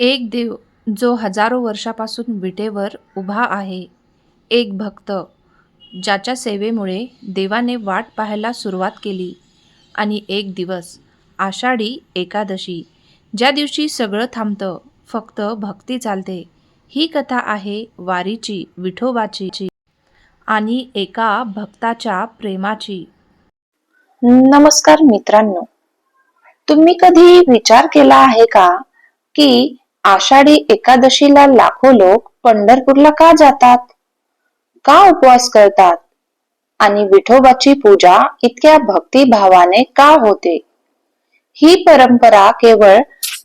एक देव जो हजारो वर्षापासून विटेवर उभा आहे एक भक्त ज्याच्या सेवेमुळे देवाने वाट पाहायला सुरुवात केली आणि एक दिवस आषाढी एकादशी ज्या दिवशी सगळं थांबतं फक्त भक्ती चालते ही कथा आहे वारीची विठोबाची आणि एका भक्ताच्या प्रेमाची. नमस्कार मित्रांनो. तुम्ही कधी विचार केला आहे का की आषाढी एकादशीला लाखो लोक पंढरपूरला का जातात? का उपवास करतात? आणि विठोबाची पूजा इतक्या भक्तिभावाने का होते? ही परंपरा केवळ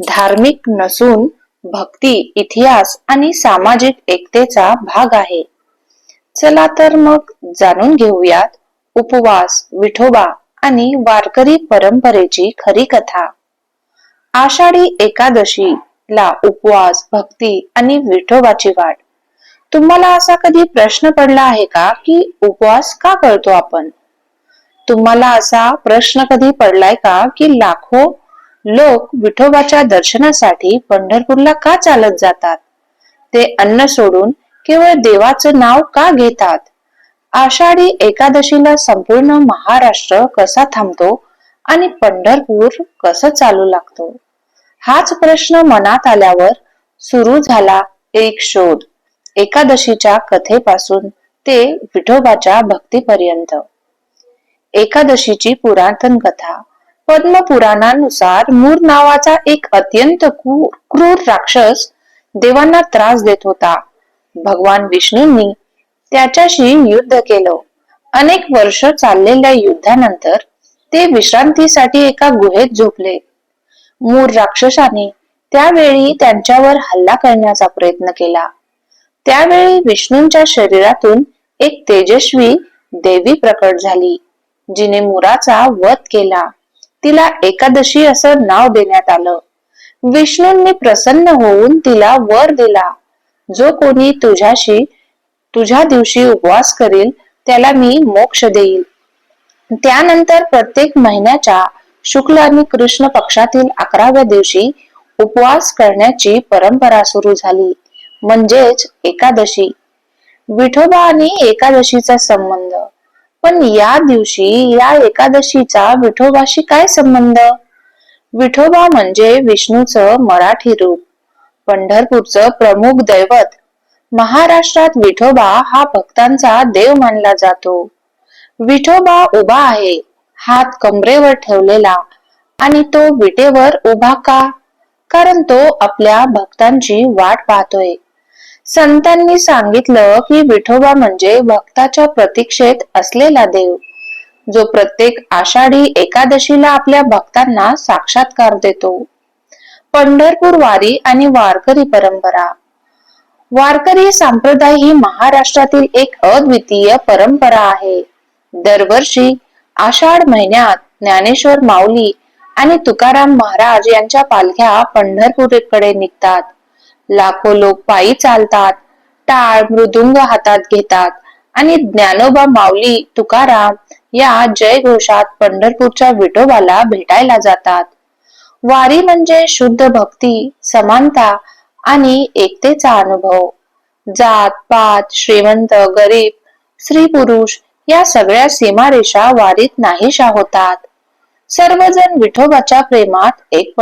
धार्मिक नसून भक्ती इतिहास आणि सामाजिक एकतेचा भाग आहे. चला तर मग जाणून घेऊयात उपवास विठोबा आणि वारकरी परंपरेची खरी कथा. आषाढी एकादशी ला उपवास भक्ती आणि विठोबाची वाट. तुम्हाला असा कधी प्रश्न पडला आहे का की उपवास का करतो आपण? तुम्हाला असा प्रश्न कधी पडलाय का की लाखो लोक विठोबाच्या दर्शनासाठी पंढरपूरला का चालत जातात? ते अन्न सोडून केवळ देवाचं नाव का घेतात? आषाढी एकादशीला संपूर्ण महाराष्ट्र कसा थांबतो आणि पंढरपूर कसं चालू लागतो? हाच प्रश्न मनात आल्यावर सुरू झाला एक शोध. एकादशीच्या कथेपासून ते विठोबाच्या भक्तीपर्यंत. एकादशीची पुरातन कथा पद्म पुराणानुसार मूर नावाचा एक अत्यंत क्रूर राक्षस देवांना त्रास देत होता. भगवान विष्णूंनी त्याच्याशी युद्ध केलं. अनेक वर्ष चाललेल्या युद्धानंतर ते विश्रांतीसाठी एका गुहेत झोपले. मूर राक्षसाने त्यावेळी त्यांच्यावर हल्ला करण्याचा प्रयत्न केला. त्यावेळी विष्णूंच्या शरीरातून एक तेजस्वी देवी प्रकट झाली जिने मुराचा वध केला. तिला एकादशी असं नाव देण्यात आलं. विष्णूंनी प्रसन्न होऊन तिला वर दिला. जो कोणी तुझ्याशी तुझ्या दिवशी उपवास करेल त्याला मी मोक्ष देईल. त्यानंतर प्रत्येक महिन्याच्या शुक्ल आणि कृष्ण पक्षातील अकराव्या दिवशी उपवास करण्याची परंपरा सुरू झाली. म्हणजेच एकादशी. विठोबा आणि एकादशीचा संबंध. पण या दिवशी या एकादशीचा विठोबाशी काय संबंध? विठोबा म्हणजे विष्णूचं मराठी रूप. पंढरपूरचं प्रमुख दैवत. महाराष्ट्रात विठोबा हा भक्तांचा देव मानला जातो. विठोबा उभा आहे. हात कमरेवर ठेवलेला आणि तो विटेवर उभा का? कारण तो आपल्या भक्तांची वाट पाहतोय. संतांनी सांगितलं की विठोबा म्हणजे भक्ताच्या प्रतीक्षेत असलेला देव जो प्रत्येक आषाढी एकादशीला आपल्या भक्तांना साक्षात्कार देतो. पंढरपूर वारी आणि वारकरी परंपरा. वारकरी संप्रदाय ही महाराष्ट्रातील एक अद्वितीय परंपरा आहे. दरवर्षी आषाढ महिन्यात ज्ञानेश्वर माऊली आणि तुकाराम महाराज यांच्या पालख्या पंढरपूरकडे निघतात. लाखो लोक पायी चालतात टाळ मृदुंग हातात घेतात आणि ज्ञानोबा माऊली तुकाराम या जयघोषात पंढरपूरच्या विठोबाला भेटायला जातात. वारी म्हणजे शुद्ध भक्ती समानता आणि एकतेचा अनुभव. जात पात श्रीमंत गरीब स्त्री पुरुष या सगळ्या सीमारेषा वारीत नाहीशा होतात. सर्वजण विठोबाच्या प्रेमात एक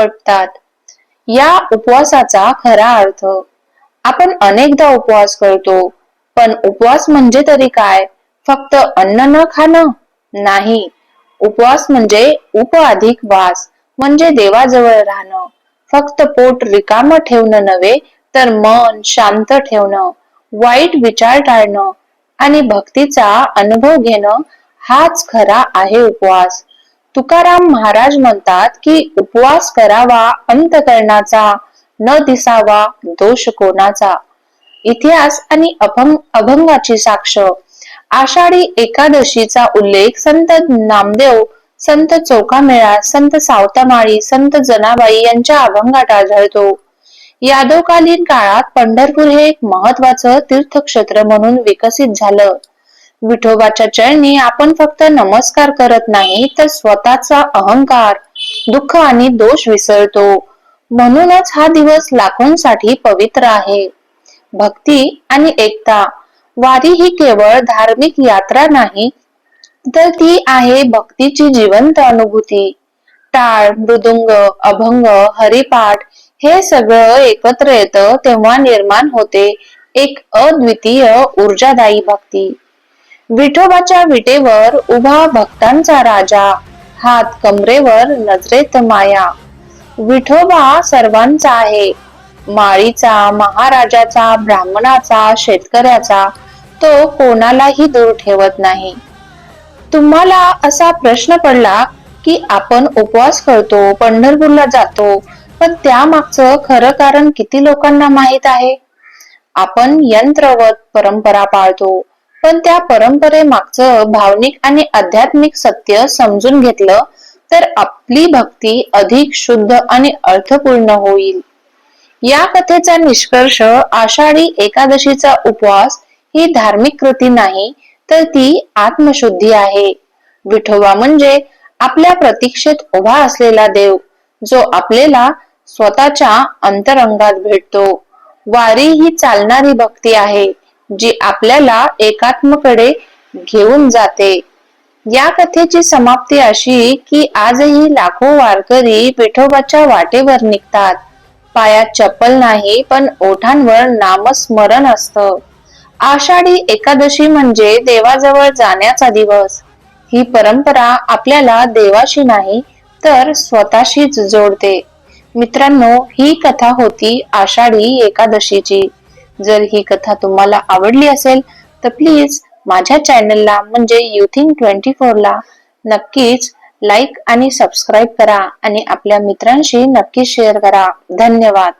या उपवासाचा खरा अर्थ आपण अनेकदा उपवास करतो पण उपवास म्हणजे तरी काय? फक्त अन्न न खाणं? नाही. उपवास म्हणजे उप अधिक वास म्हणजे देवाजवळ राहणं. फक्त पोट रिकाम ठेवणं नव्हे तर मन शांत ठेवणं. वाईट विचार टाळणं आणि भक्तीचा अनुभव घेणं हाच खरा आहे उपवास. तुकाराम महाराज म्हणतात की उपवास करावा अंतकरणाचा न दिसावा दोष कोणाचा? इतिहास आणि अभंग अभंगाची साक्ष. आषाढी एकादशीचा उल्लेख संत नामदेव संत चौकामेळा संत सावतामाळी संत जनाबाई यांच्या अभंगात आढळतो. यादवकालीन काळात पंढरपूर हे एक महत्वाचं तीर्थक्षेत्र म्हणून विकसित झालं. विठोबाच्या चरणी आपण फक्त नमस्कार करत नाही तर स्वतःचा अहंकार दुःख आणि दोष विसरतो. म्हणूनच हा दिवस लाखोंसाठी पवित्र आहे. भक्ती आणि एकता वारी ही केवळ धार्मिक यात्रा नाही तर ती आहे भक्तीची जिवंत अनुभूती. टाळ मृदुंग अभंग हरिपाठ हे सगळं एकत्र येतं तेव्हा निर्माण होते एक अद्वितीय ऊर्जादायी भक्ती. विठोबाच्या विटेवर उभा भक्तांचा राजा हात कमरेवर नजरेत माया. विठोबा सर्वांचा आहे माळीचा महाराजाचा ब्राह्मणाचा शेतकऱ्याचा तो कोणालाही दूर ठेवत नाही. तुम्हाला असा प्रश्न पडला की आपण उपवास करतो पंढरपूरला जातो पण त्यामागचं खरं कारण किती लोकांना माहीत आहे? आपण यंत्रवत परंपरा पाळतो पण त्या परंपरेमागचं भावनिक आणि आध्यात्मिक सत्य समजून घेतलं तर आपली भक्ती अधिक शुद्ध आणि अर्थपूर्ण होईल. या कथेचा निष्कर्ष आषाढी एकादशीचा उपवास ही धार्मिक कृती नाही तर ती आत्मशुद्धी आहे. विठोबा म्हणजे आपल्या प्रतीक्षेत उभा असलेला देव जो आपल्याला स्वतःच्या अंतरंगात भेटतो. वारी ही चालणारी भक्ती आहे जी आपल्याला एकात्मकडे घेऊन जाते. या कथेची समाप्ती अशी की आजही लाखो वारकरी विठोबाच्या वाटेवर निघतात. पायात चप्पल नाही पण ओठांवर नामस्मरण असतं. आषाढी एकादशी म्हणजे देवाजवळ जाण्याचा दिवस. ही परंपरा आपल्याला देवाशी नाही तर स्वतःशीच जोडते. मित्रांनो ही कथा होती आषाढी एकादशीची. जर ही कथा तुम्हाला आवडली असेल तर प्लीज माझ्या चॅनलला म्हणजे युथिंग ट्वेंटी फोरला नक्कीच लाईक आणि सबस्क्राईब करा आणि आपल्या मित्रांशी नक्की शेअर करा. धन्यवाद.